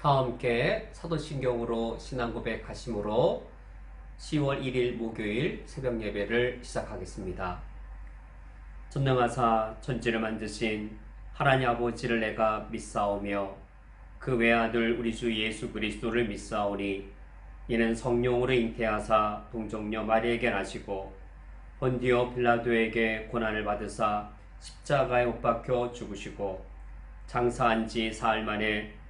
다 함께 사도신경으로 신앙 고백 하심으로 10월 1일 목요일 새벽 예배를 시작하겠습니다. 전능하사 천지를 만드신 하나님 아버지를 내가 믿사오며 그 외아들 우리 주 예수 그리스도를 믿사오니 이는 성령으로 잉태하사 동정녀 마리에게 나시고 본디오 빌라도에게 고난을 받으사 십자가에 못 박혀 죽으시고 장사한 지 사흘 만에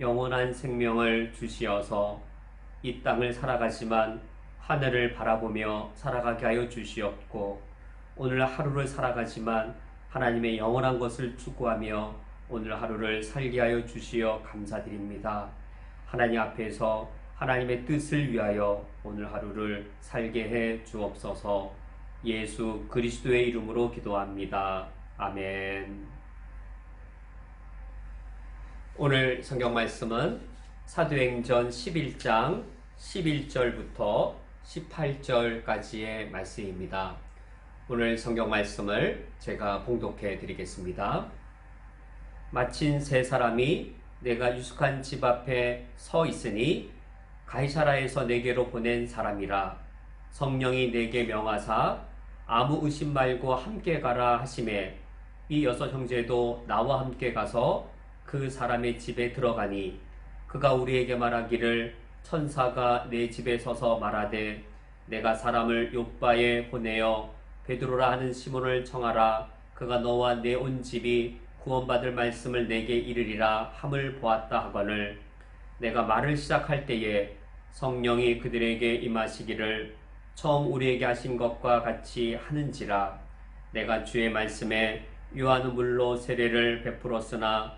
영원한 생명을 주시어서 이 땅을 살아가지만 하늘을 바라보며 살아가게 하여 주시옵고 오늘 하루를 살아가지만 하나님의 영원한 것을 추구하며 오늘 하루를 살게 하여 주시어 감사드립니다. 하나님 앞에서 하나님의 뜻을 위하여 오늘 하루를 살게 해 주옵소서 예수 그리스도의 이름으로 기도합니다. 아멘. 오늘 성경 말씀은 사도행전 11장 11절부터 18절까지의 말씀입니다. 오늘 성경 말씀을 제가 봉독해 드리겠습니다. 마친 세 사람이 내가 유숙한 집 앞에 서 있으니 가이사라에서 내게로 보낸 사람이라 성령이 내게 명하사 아무 의심 말고 함께 가라 하심에 이 여섯 형제도 나와 함께 가서 그 사람의 집에 들어가니 그가 우리에게 말하기를 천사가 내 집에 서서 말하되 내가 사람을 요바에 보내어 베드로라 하는 시몬을 청하라. 그가 너와 내 온 집이 구원받을 말씀을 내게 이르리라 함을 보았다 하거늘. 내가 말을 시작할 때에 성령이 그들에게 임하시기를 처음 우리에게 하신 것과 같이 하는지라. 내가 주의 말씀에 요한은 물로 세례를 베풀었으나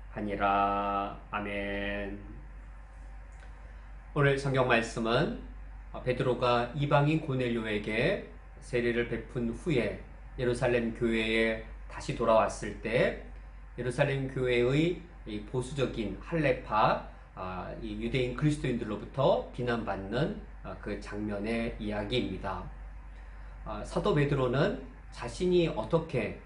하니라 아멘. 오늘 성경 말씀은 베드로가 이방인 고넬료에게 세례를 베푼 후에 예루살렘 교회에 다시 돌아왔을 때 예루살렘 교회의 보수적인 할레파 유대인 그리스도인들로부터 비난받는 그 장면의 이야기입니다. 사도 베드로는 자신이 어떻게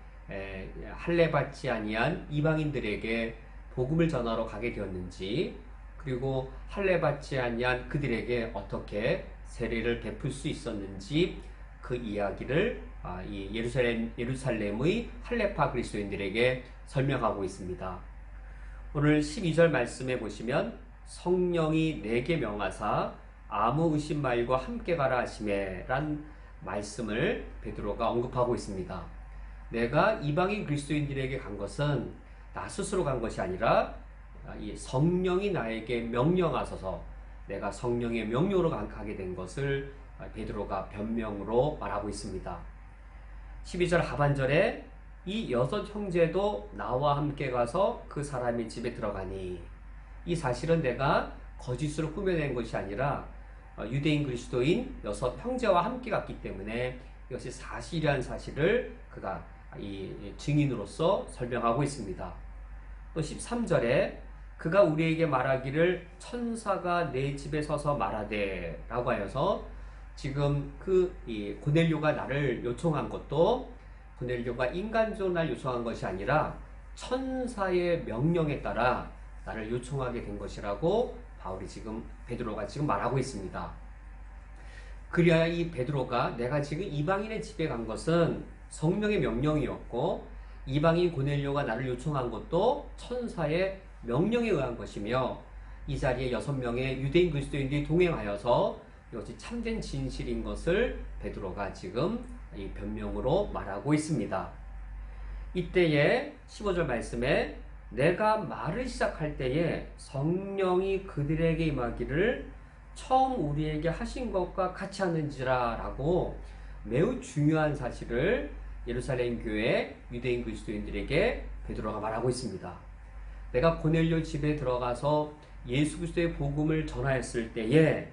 할례받지 아니한 이방인들에게 복음을 전하러 가게 되었는지 그리고 할례 받지 아니한 그들에게 어떻게 세례를 베풀 수 있었는지 그 이야기를 이 예루살렘 예루살렘의 할례파 그리스도인들에게 설명하고 있습니다. 오늘 12절 말씀에 보시면 성령이 내게 명하사 아무 의심 말고 함께 가라 하심에란 말씀을 베드로가 언급하고 있습니다. 내가 이방인 그리스도인들에게 간 것은 나 스스로 간 것이 아니라 이 성령이 나에게 명령하셔서 내가 성령의 명령으로 가게 된 것을 베드로가 변명으로 말하고 있습니다. 12절 하반절에 이 여섯 형제도 나와 함께 가서 그 사람의 집에 들어가니 이 사실은 내가 거짓으로 꾸며낸 것이 아니라 유대인 그리스도인 여섯 형제와 함께 갔기 때문에 이것이 사실이라는 사실을 그가 이 증인으로서 설명하고 있습니다. 또 13절에 그가 우리에게 말하기를 천사가 내 집에 서서 말하되 라고 하여서 지금 그 고넬료가 나를 요청한 것도 고넬료가 인간적으로 날 요청한 것이 아니라 천사의 명령에 따라 나를 요청하게 된 것이라고 바울이 지금 베드로가 지금 말하고 있습니다. 그래야 이 베드로가 내가 지금 이방인의 집에 간 것은 성령의 명령이었고 이방인 고넬료가 나를 요청한 것도 천사의 명령에 의한 것이며 이 자리에 여섯 명의 유대인 그리스도인들이 동행하여서 이것이 참된 진실인 것을 베드로가 지금 이 변명으로 말하고 있습니다. 이때에 15절 말씀에 내가 말을 시작할 때에 성령이 그들에게 임하기를 처음 우리에게 하신 것과 같이 하는지라 라고 매우 중요한 사실을 예루살렘 교회 유대인 그리스도인들에게 베드로가 말하고 있습니다. 내가 고넬료 집에 들어가서 예수 그리스도의 복음을 전하였을 때에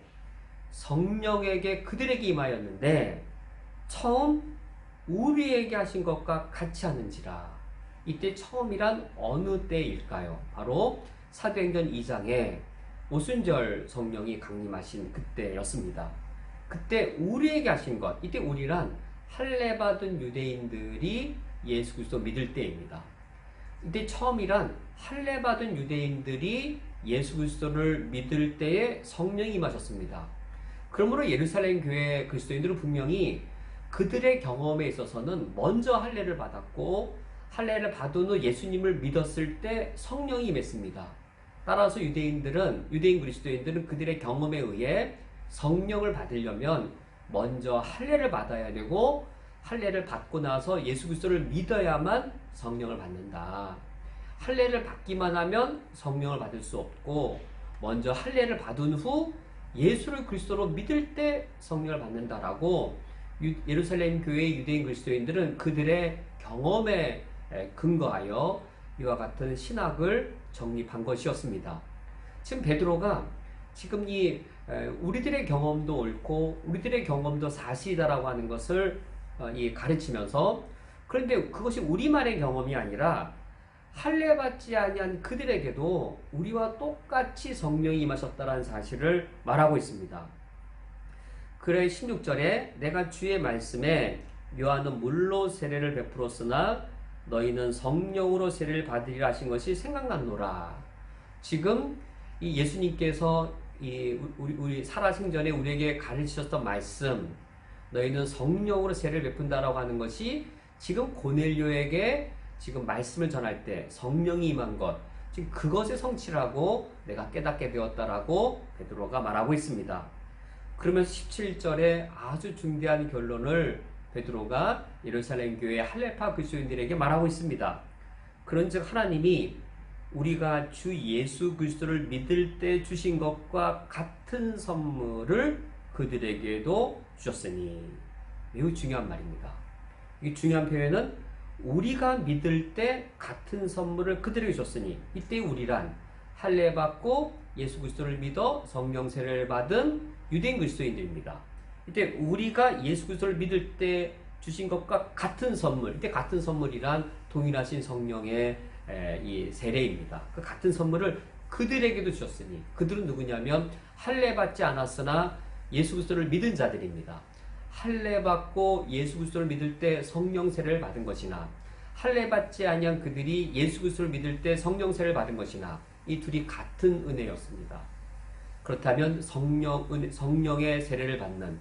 성령에게 그들에게 임하였는데 처음 우리에게 하신 것과 같이 하는지라. 이때 처음이란 어느 때일까요? 바로 사도행전 2장에 오순절 성령이 강림하신 그때였습니다. 그때 우리에게 하신 것, 이때 우리란 할례 받은 유대인들이 예수 그리스도 믿을 때입니다. 이때 처음이란 할례 받은 유대인들이 예수 그리스도를 믿을 때에 성령이 임하셨습니다. 그러므로 예루살렘 교회 그리스도인들은 분명히 그들의 경험에 있어서는 먼저 할례를 받았고 할례를 받은 후 예수님을 믿었을 때 성령이 임했습니다. 따라서 유대인들은 유대인 그리스도인들은 그들의 경험에 의해 성령을 받으려면 먼저 할례를 받아야 되고 할례를 받고 나서 예수 그리스도를 믿어야만 성령을 받는다. 할례를 받기만 하면 성령을 받을 수 없고 먼저 할례를 받은 후 예수를 그리스도로 믿을 때 성령을 받는다라고 예루살렘 교회 유대인 그리스도인들은 그들의 경험에 근거하여 이와 같은 신학을 정립한 것이었습니다. 지금 베드로가 지금 이 우리들의 경험도 옳고 우리들의 경험도 사실이다라고 하는 것을 어, 가르치면서 그런데 그것이 우리만의 경험이 아니라 할례 받지 아니한 그들에게도 우리와 똑같이 성령이 임하셨다라는 사실을 말하고 있습니다. 그래 16절에 내가 주의 말씀에 요한은 물로 세례를 베풀었으나 너희는 성령으로 세례를 받으리라 하신 것이 생각났노라. 지금 이 예수님께서 이 우리, 우리 살아생전에 우리에게 가르치셨던 말씀 너희는 성령으로 세례를 베푼다라고 하는 것이 지금 고넬료에게 지금 말씀을 전할 때 성령이 임한 것 지금 그것의 성취라고 내가 깨닫게 되었다라고 베드로가 말하고 있습니다. 그러면서 17절에 아주 중대한 결론을 베드로가 예루살렘 교회 할레파 그리스도인들에게 말하고 있습니다. 그런즉 하나님이 우리가 주 예수 그리스도를 믿을 때 주신 것과 같은 선물을 그들에게도 주셨으니 매우 중요한 말입니다. 이 중요한 표현은 우리가 믿을 때 같은 선물을 그들에게 줬으니 이때 우리란 할례 받고 예수 그리스도를 믿어 성령 세례를 받은 유대인 그리스도인들입니다. 이때 우리가 예수 그리스도를 믿을 때 주신 것과 같은 선물, 이때 같은 선물이란 동일하신 성령의 이 세례입니다. 그 같은 선물을 그들에게도 주셨으니 그들은 누구냐면 할례 받지 않았으나 예수 그리스도를 믿은 자들입니다. 할례 받고 예수 그리스도를 믿을 때 성령 세례를 받은 것이나 할례 받지 아니한 그들이 예수 그리스도를 믿을 때 성령 세례를 받은 것이나 이 둘이 같은 은혜였습니다. 그렇다면 성령, 은, 성령의 세례를 받는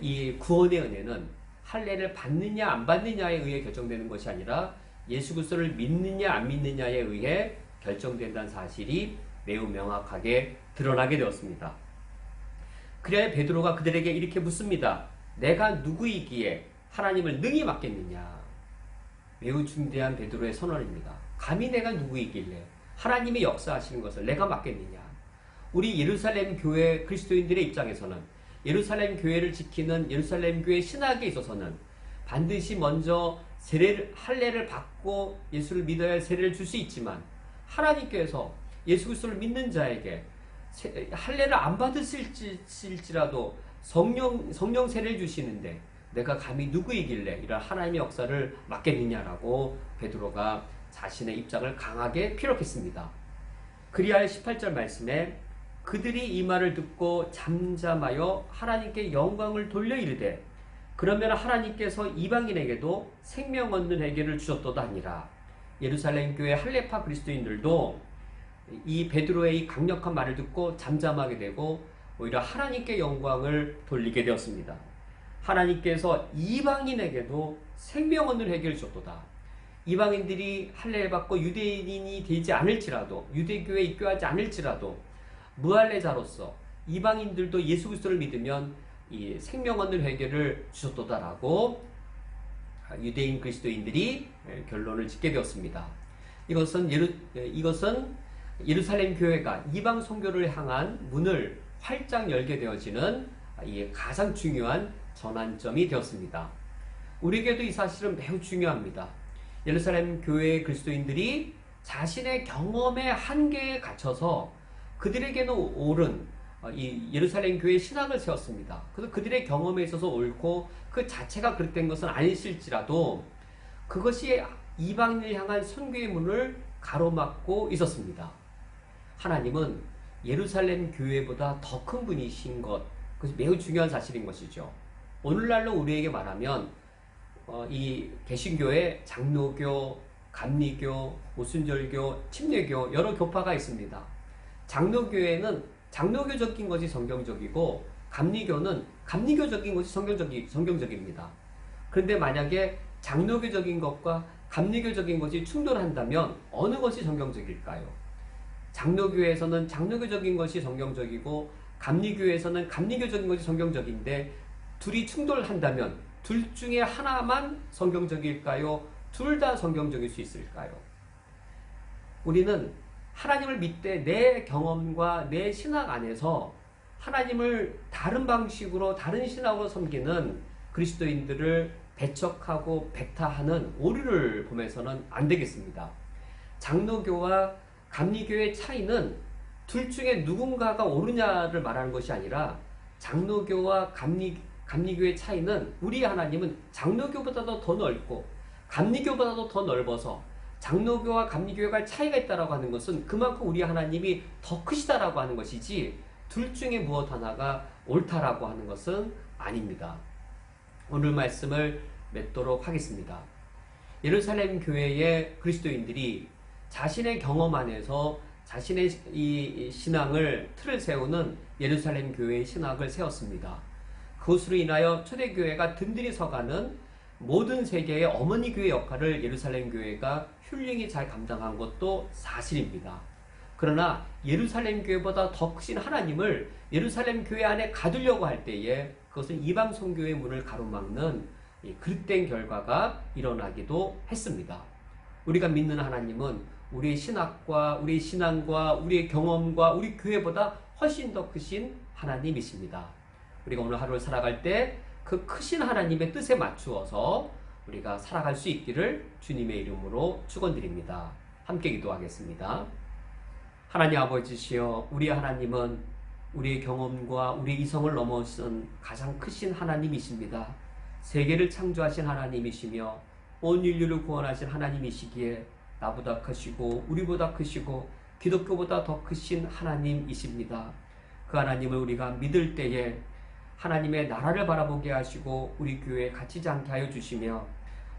이 구원의 은혜는 할례를 받느냐 안 받느냐에 의해 결정되는 것이 아니라 예수 그리스도를 믿느냐 안 믿느냐에 의해 결정된다는 사실이 매우 명확하게 드러나게 되었습니다. 그래야 베드로가 그들에게 이렇게 묻습니다. 내가 누구이기에 하나님을 능히 맡겠느냐? 매우 중대한 베드로의 선언입니다. 감히 내가 누구이길래 하나님의 역사하시는 것을 내가 맡겠느냐? 우리 예루살렘 교회 그리스도인들의 입장에서는 예루살렘 교회를 지키는 예루살렘 교회 신학에 있어서는 반드시 먼저 세례를 할례를 받고 예수를 믿어야 할 세례를 줄 수 있지만 하나님께서 예수 그리스도를 믿는 자에게 할례를 안 받으실지라도 성령 성령 세례를 주시는데 내가 감히 누구이길래 이런 하나님의 역사를 맡겠느냐라고 베드로가 자신의 입장을 강하게 피력했습니다. 그리하여 18절 말씀에 그들이 이 말을 듣고 잠잠하여 하나님께 영광을 돌려 이르되 그러면 하나님께서 이방인에게도 생명 얻는 해결을 주셨도다 하니라. 예루살렘 교회 할레파 그리스도인들도 이 베드로의 강력한 말을 듣고 잠잠하게 되고 오히려 하나님께 영광을 돌리게 되었습니다. 하나님께서 이방인에게도 생명 얻는 해결을 주셨도다. 이방인들이 할례를 받고 유대인이 되지 않을지라도 유대교에 입교하지 않을지라도 무할례자로서 이방인들도 예수 그리스도를 믿으면 이 생명 얻는 회개를 주셨도다라고 유대인 그리스도인들이 결론을 짓게 되었습니다. 이것은 예루, 이것은 예루살렘 교회가 이방 선교를 향한 문을 활짝 열게 되어지는 이 가장 중요한 전환점이 되었습니다. 우리에게도 이 사실은 매우 중요합니다. 예루살렘 교회의 그리스도인들이 자신의 경험의 한계에 갇혀서 그들에게는 옳은 어, 이 예루살렘 교회 신학을 세웠습니다. 그래서 그들의 경험에 있어서 옳고 그 자체가 그릇된 것은 아니실지라도 그것이 이방인을 향한 선교의 문을 가로막고 있었습니다. 하나님은 예루살렘 교회보다 더 큰 분이신 것, 그것이 매우 중요한 사실인 것이죠. 오늘날로 우리에게 말하면 어, 이 개신교의 장로교, 감리교, 오순절교, 침례교 여러 교파가 있습니다. 장로교회는 장로교적인 것이 성경적이고 감리교는 감리교적인 것이 성경적이, 성경적입니다. 그런데 만약에 장로교적인 것과 감리교적인 것이 충돌한다면 어느 것이 성경적일까요? 장로교에서는 장로교적인 것이 성경적이고 감리교에서는 감리교적인 것이 성경적인데 둘이 충돌한다면 둘 중에 하나만 성경적일까요? 둘 다 성경적일 수 있을까요? 우리는 하나님을 믿되 내 경험과 내 신학 안에서 하나님을 다른 방식으로 다른 신학으로 섬기는 그리스도인들을 배척하고 배타하는 오류를 보면서는 안 되겠습니다. 장로교와 감리교의 차이는 둘 중에 누군가가 옳으냐를 말하는 것이 아니라 장로교와 감리, 감리교의 차이는 우리 하나님은 장로교보다도 더 넓고 감리교보다도 더 넓어서 장로교와 감리교회가 차이가 있다라고 하는 것은 그만큼 우리 하나님이 더 크시다라고 하는 것이지 둘 중에 무엇 하나가 옳다라고 하는 것은 아닙니다. 오늘 말씀을 맺도록 하겠습니다. 예루살렘 교회의 그리스도인들이 자신의 경험 안에서 자신의 이 신앙을 틀을 세우는 예루살렘 교회의 신학을 세웠습니다. 그것으로 인하여 초대교회가 든든히 서가는 모든 세계의 어머니 교회 역할을 예루살렘 교회가 훌륭히 잘 감당한 것도 사실입니다. 그러나 예루살렘 교회보다 더 크신 하나님을 예루살렘 교회 안에 가두려고 할 때에 그것은 이방 선교의 문을 가로막는 그릇된 결과가 일어나기도 했습니다. 우리가 믿는 하나님은 우리의 신학과 우리의 신앙과 우리의 경험과 우리 교회보다 훨씬 더 크신 하나님이십니다. 우리가 오늘 하루를 살아갈 때 그 크신 하나님의 뜻에 맞추어서 우리가 살아갈 수 있기를 주님의 이름으로 축원드립니다. 함께 기도하겠습니다. 하나님 아버지시여 우리 하나님은 우리의 경험과 우리의 이성을 넘어선 가장 크신 하나님이십니다. 세계를 창조하신 하나님이시며 온 인류를 구원하신 하나님이시기에 나보다 크시고 우리보다 크시고 기독교보다 더 크신 하나님이십니다. 그 하나님을 우리가 믿을 때에 하나님의 나라를 바라보게 하시고 우리 교회에 갇히지 않게 하여 주시며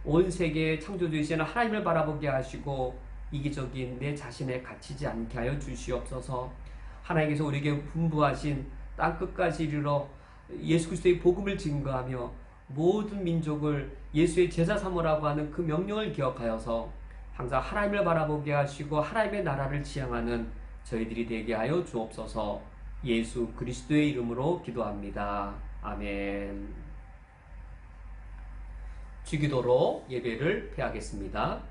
온 세계의 창조주이신 하나님을 바라보게 하시고 이기적인 내 자신에 갇히지 않게 하여 주시옵소서. 하나님께서 우리에게 분부하신 땅 끝까지 이르러 예수 그리스도의 복음을 증거하며 모든 민족을 예수의 제자 삼으라고 하는 그 명령을 기억하여서 항상 하나님을 바라보게 하시고 하나님의 나라를 지향하는 저희들이 되게 하여 주옵소서 예수 그리스도의 이름으로 기도합니다. 아멘. 주기도로 예배를 폐하겠습니다.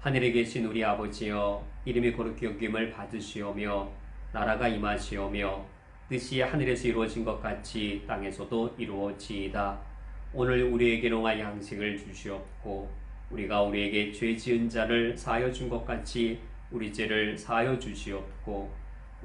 하늘에 계신 우리 아버지여 이름이 거룩히 여김을 받으시오며 나라가 임하시오며 뜻이 하늘에서 이루어진 것 같이 땅에서도 이루어지이다. 오늘 우리에게 농한 양식을 주시옵고 우리가 우리에게 죄 지은 자를 사하여 준 것 같이 우리 죄를 사하여 주시옵고